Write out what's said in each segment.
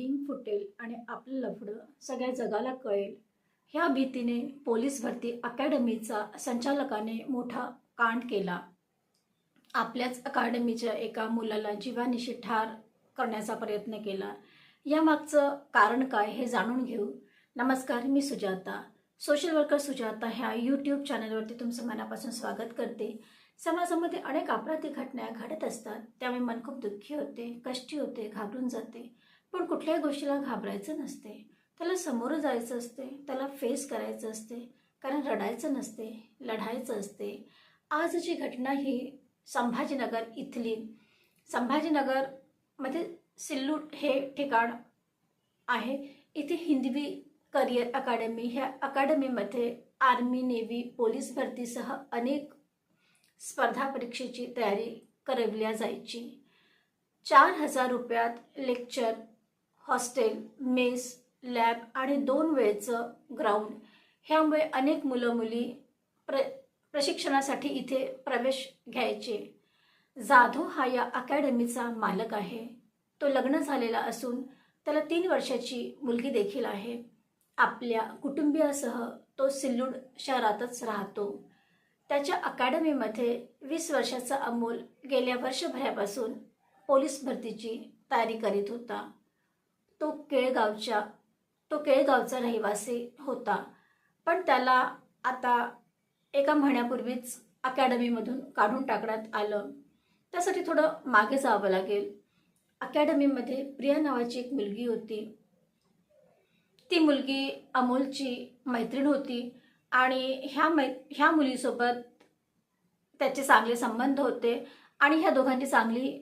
Bing फुटेल आणि आपलं लफडं सगळ्या जगाला कळेल. ह्या भीतीने पोलीस भरती अकॅडमीचा संचालकाने मोठा कांड केला. आपल्याच अकादमीच्या एका मुलाला जीवानिशी ठार करण्याचा प्रयत्न केला. यामागचं कारण काय हे जाणून घेऊ. नमस्कार मी सुजाता. सोशल वर्कर सुजाता ह्या यूट्यूब चॅनलवरती तुमचं मनापासून स्वागत करते. समाजामध्ये अनेक अपराधी घटना घडत असतात. त्यामुळे मन खूप दुःखी होते कष्टी होते घाबरून जाते. पण कुठल्याही गोष्टीला घाबरायचं नसते. त्याला समोरं जायचं असते त्याला फेस करायचं असते कारण रडायचं नसते लढायचं असते. आजची घटना ही संभाजीनगर इथली. संभाजीनगरमध्ये सिल्लूट हे ठिकाण आहे. इथे हिंदवी करिअर अकादमी ह्या अकादमीमध्ये आर्मी नेव्ही पोलीस भरतीसह अनेक स्पर्धा परीक्षेची तयारी करविल्या जायची. चार हजार रुपयात लेक्चर हॉस्टेल मेस लॅब आणि दोन वेळचं ग्राउंड. ह्यामुळे अनेक मुलं मुली प्र प्रशिक्षणासाठी इथे प्रवेश घ्यायचे. जाधव हा या अकॅडमीचा मालक आहे. तो लग्न झालेला असून त्याला तीन वर्षाची मुलगी देखील आहे. आपल्या कुटुंबियासह तो सिल्लूड शहरातच राहतो. त्याच्या अकॅडमीमध्ये वीस वर्षाचा अमोल गेल्या वर्षभरापासून पोलीस भरतीची तयारी करीत होता. तो केळगावच्या तो केळगावचा रहिवासी होता. पण त्याला आता एका महिन्यापूर्वीच अकॅडमीमधून काढून टाकण्यात आलं. त्यासाठी थोडं मागे जावं लागेल. अकॅडमीमध्ये प्रिया नावाची एक मुलगी होती. ती मुलगी अमोलची मैत्रीण होती आणि ह्या मै ह्या मुलीसोबत त्याचे चांगले संबंध होते आणि ह्या दोघांची चांगली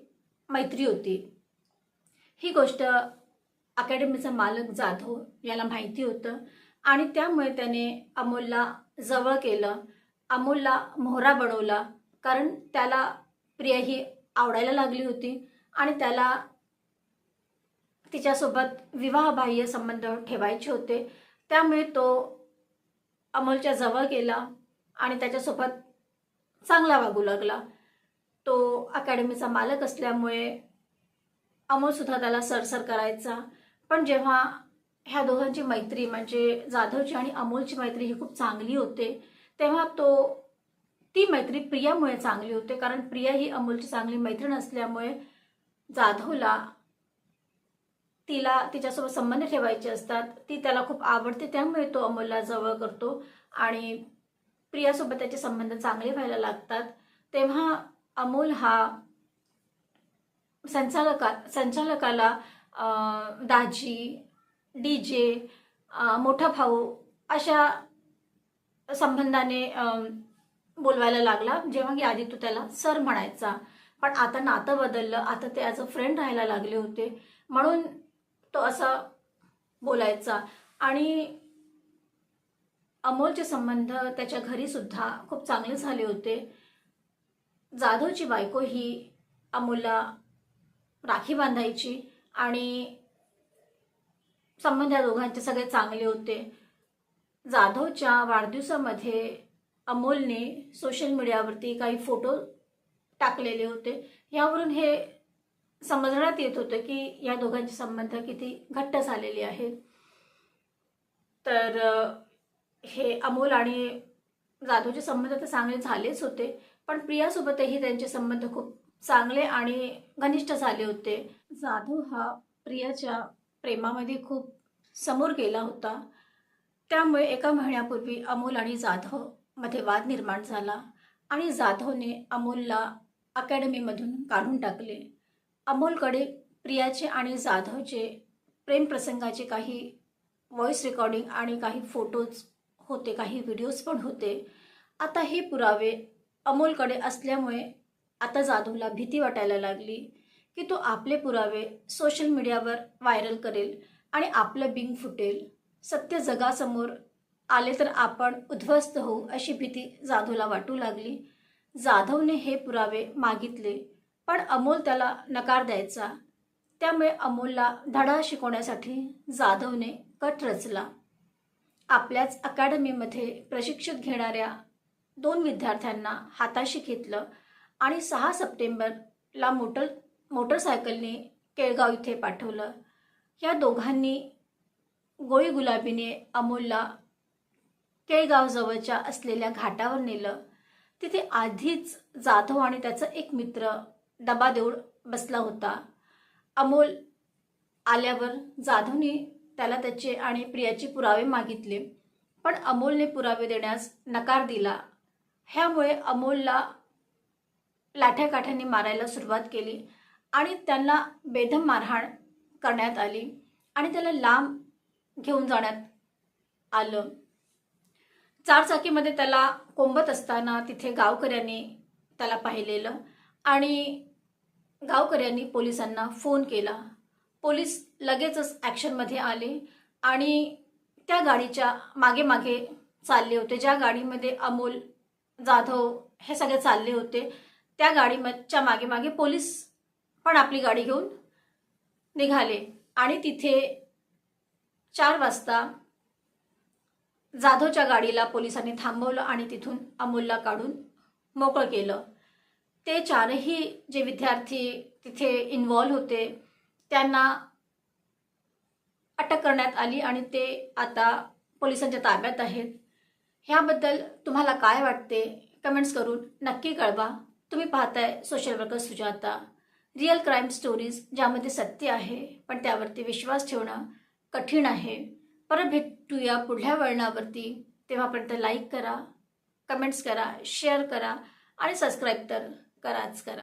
मैत्री होती. ही गोष्ट अकॅडमीचा मालक जाधव याला माहिती होतं. आणि त्यामुळे त्याने अमोलला जवळ केलं. अमोलला मोहरा बनवला कारण त्याला प्रिया ही आवडायला लागली होती. आणि त्याला तिच्यासोबत विवाहबाह्य संबंध ठेवायचे होते. त्यामुळे तो अमोलच्या जवळ गेला आणि त्याच्यासोबत चांगला वागू लागला. तो अकॅडमीचा मालक असल्यामुळे अमोलसुद्धा त्याला सरसर करायचा. पण जेव्हा ह्या दोघांची मैत्री म्हणजे जाधवची आणि अमोलची मैत्री ही खूप चांगली होते तेव्हा तो ती मैत्री प्रियामुळे चांगली होते. कारण प्रिया ही अमोलची चांगली मैत्रीण असल्यामुळे जाधवला तिला तिच्यासोबत संबंध ठेवायचे असतात. ती त्याला खूप आवडते त्यामुळे तो अमोलला जवळ करतो. आणि प्रियासोबत त्याचे संबंध चांगले व्हायला लागतात. तेव्हा अमोल हा संचालका संचालकाला दाजी डी जे मोठा भाऊ अशा संबंधाने बोलवायला लागला. जेव्हा की आधी तो त्याला सर म्हणायचा. पण आता नातं बदललं. आता ते ॲज अ फ्रेंड राहायला लागले होते. म्हणून तो असा बोलायचा. आणि अमोलचे संबंध त्याच्या घरीसुद्धा खूप चांगले झाले होते. जाधवची बायको ही अमोलला राखी बांधायची. आणि संबंध या दोघांचे सगळे चांगले होते. जाधवच्या वाढदिवसामध्ये अमोलने सोशल मीडियावरती काही फोटो टाकलेले होते. यावरून हे समजण्यात येत होतं की या दोघांचे संबंध किती घट्ट झालेले आहेत. तर हे अमोल आणि जाधवचे संबंध तर चांगले झालेच होते पण प्रियासोबतही त्यांचे संबंध खूप चांगले आणि घनिष्ठ झाले होते. जाधव हा प्रियाच्या प्रेमामध्ये खूप समोर गेला होता. त्यामुळे एका महिन्यापूर्वी अमोल आणि जाधवमध्ये वाद निर्माण झाला आणि जाधवने अमोलला अकॅडमीमधून काढून टाकले. अमोलकडे प्रियाचे आणि जाधवचे प्रेमप्रसंगाचे काही व्हॉइस रेकॉर्डिंग आणि काही फोटोज होते काही व्हिडिओज पण होते. आता हे पुरावे अमोलकडे असल्यामुळे आता जाधवला भीती वाटायला लागली. की तो आपले पुरावे सोशल मीडियावर व्हायरल करेल आणि आपलं बिंग फुटेल. सत्य जगासमोर आले तर आपण उद्ध्वस्त होऊ अशी भीती जाधवला वाटू लागली. जाधवने हे पुरावे मागितले पण अमोल त्याला नकार द्यायचा. त्यामुळे अमोलला धडा शिकवण्यासाठी जाधवने कट रचला. आपल्याच अकॅडमीमध्ये प्रशिक्षित घेणाऱ्या दोन विद्यार्थ्यांना हाताशी घेतलं आणि सहा सप्टेंबरला मोटर मोटरसायकलने केळगाव इथे पाठवलं. या दोघांनी गोळी गुलाबीने अमोलला केळगावजवळच्या असलेल्या घाटावर नेलं. तिथे आधीच जाधव आणि त्याचा एक मित्र डबा देऊन बसला होता. अमोल आल्यावर जाधवने त्याला त्याचे आणि प्रियाचे पुरावे मागितले पण अमोलने पुरावे देण्यास नकार दिला. ह्यामुळे अमोलला लाठ्याकाठ्यांनी मारायला सुरुवात केली. आणि त्यांना बेदम मारहाण करण्यात आली आणि त्याला लांब घेऊन जाण्यात आलं. चारचाकीमध्ये त्याला कोंबत असताना तिथे गावकऱ्यांनी त्याला पाहिलेलं आणि गावकऱ्यांनी पोलिसांना फोन केला. पोलीस लगेचच ॲक्शनमध्ये आले आणि त्या गाडीच्या मागे मागे चालले होते. ज्या गाडीमध्ये अमोल जाधव हे सगळे चालले होते त्या गाडीच्या मागे मागे पोलीस पण आपली गाडी घेऊन निघाले. आणि तिथे चार वाजता जाधवच्या गाडीला पोलिसांनी थांबवलं आणि तिथून अमोलला काढून मोकळं केलं. ते चारही जे विद्यार्थी तिथे इन्वॉल्व होते त्यांना अटक करण्यात आली आणि ते आता पोलिसांच्या ताब्यात आहेत. ह्याबद्दल तुम्हाला काय वाटते? कमेंट्स करून नक्की कळवा. तुम्ही पाहताय social worker Sujata. Real crime stories ज्यामध्ये सत्य आहे पण त्यावरती विश्वास ठेवणं कठीण आहे. परत भेटूया पुढल्या वळणावरती. तेव्हापर्यंत लाईक करा कमेंट्स करा शेअर करा आणि सबस्क्राईब तर कराच करा.